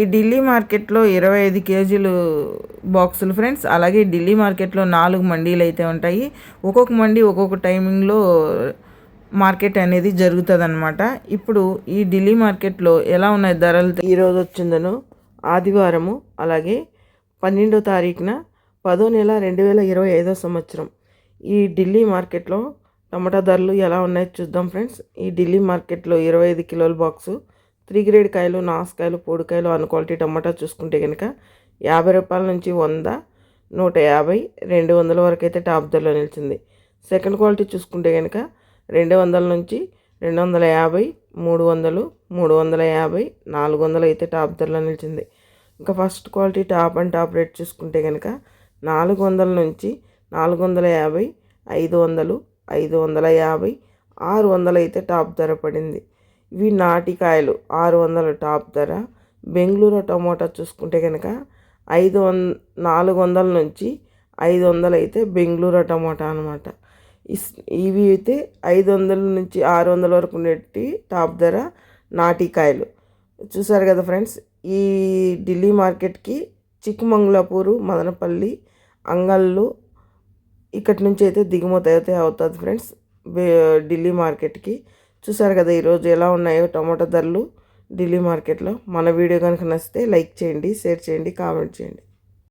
ఈ ఢిల్లీ మార్కెట్లో ఇరవై ఐదు కేజీలు బాక్సులు ఫ్రెండ్స్. అలాగే ఢిల్లీ మార్కెట్లో నాలుగు మండీలు అయితే ఉంటాయి. ఒక్కొక్క మండీ ఒక్కొక్క టైమింగ్లో మార్కెట్ అనేది జరుగుతుందన్నమాట. ఇప్పుడు ఈ ఢిల్లీ మార్కెట్లో ఎలా ఉన్నాయి ధరలు? ఈరోజు వచ్చిందను ఆదివారము అలాగే పన్నెండో తారీఖున పదో నెల రెండు వేల ఇరవై ఐదో సంవత్సరం. ఈ ఢిల్లీ మార్కెట్లో టమాటా ధరలు ఎలా ఉన్నాయో చూద్దాం ఫ్రెండ్స్. ఈ ఢిల్లీ మార్కెట్లో ఇరవై ఐదు కిలోల బాక్సు త్రీ గ్రేడ్ కాయలు నాసుకాయలు పొడికాయలు అన్ క్వాలిటీ టమాటా చూసుకుంటే కనుక యాభై రూపాయల నుంచి వంద నూట యాభై రెండు వందల వరకు అయితే టాప్ ధరలో నిలిచింది. సెకండ్ క్వాలిటీ చూసుకుంటే కనుక రెండు వందల నుంచి రెండు వందల యాభై మూడు వందలు మూడు వందల యాభై నాలుగు వందలు అయితే టాప్ ధరలో నిలిచింది. ఇంకా first quality top and top rate చూసుకుంటే కనుక నాలుగు వందల నుంచి నాలుగు వందల యాభై ఐదు వందలు ఐదు వందల యాభై ఆరు వందలు అయితే టాప్ ధర పడింది. ఇవి నాటికాయలు. ఆరు వందల టాప్ ధర. బెంగళూరు టమోటా చూసుకుంటే కనుక ఐదు వం నాలుగు వందల నుంచి ఐదు వందలు అయితే బెంగళూరు టమోటా అనమాట ఇవి అయితే ఐదు వందల నుంచి ఆరు వందల వరకు ఉండేటి టాప్ ధర నాటికాయలు. చూసారు కదా ఫ్రెండ్స్ ఈ ఢిల్లీ మార్కెట్కి చిక్కుమంగళాపూరు మదనపల్లి అంగళ్ళు ఇక్కడి నుంచి అయితే దిగుమతి అయితే అవుతుంది ఫ్రెండ్స్ ఢిల్లీ మార్కెట్కి. చూసారు కదా ఈరోజు ఎలా ఉన్నాయో టమాటో ధరలు ఢిల్లీ మార్కెట్లో. మన వీడియో కనుక నచ్చితే లైక్ చేయండి షేర్ చేయండి కామెంట్ చేయండి.